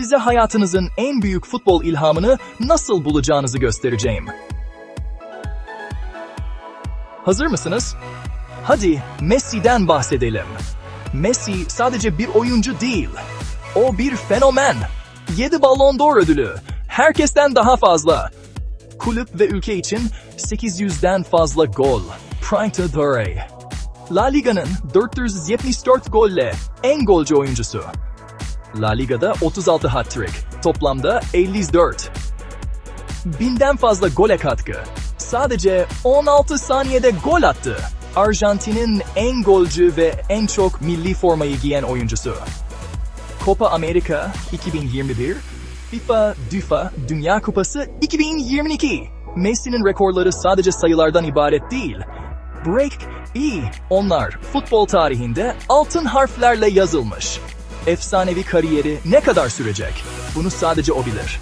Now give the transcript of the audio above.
size hayatınızın en büyük futbol ilhamını nasıl bulacağınızı göstereceğim. Hazır mısınız? Hadi Messi'den bahsedelim. Messi sadece bir oyuncu değil. O bir fenomen. 7 Ballon d'Or ödülü. Herkesten daha fazla. Kulüp ve ülke için 800'den fazla gol. Prime. La Liga'nın 474 golle en golcü oyuncusu. La Liga'da 36 hat-trick. Toplamda 54. Binden fazla gole katkı. Sadece 16 saniyede gol attı. Arjantin'in en golcü ve en çok milli formayı giyen oyuncusu. Copa America 2021, FIFA DÜFA Dünya Kupası 2022. Messi'nin rekorları sadece sayılardan ibaret değil. Break iyi. Onlar futbol tarihinde altın harflerle yazılmış. Efsanevi kariyeri ne kadar sürecek? Bunu sadece o bilir.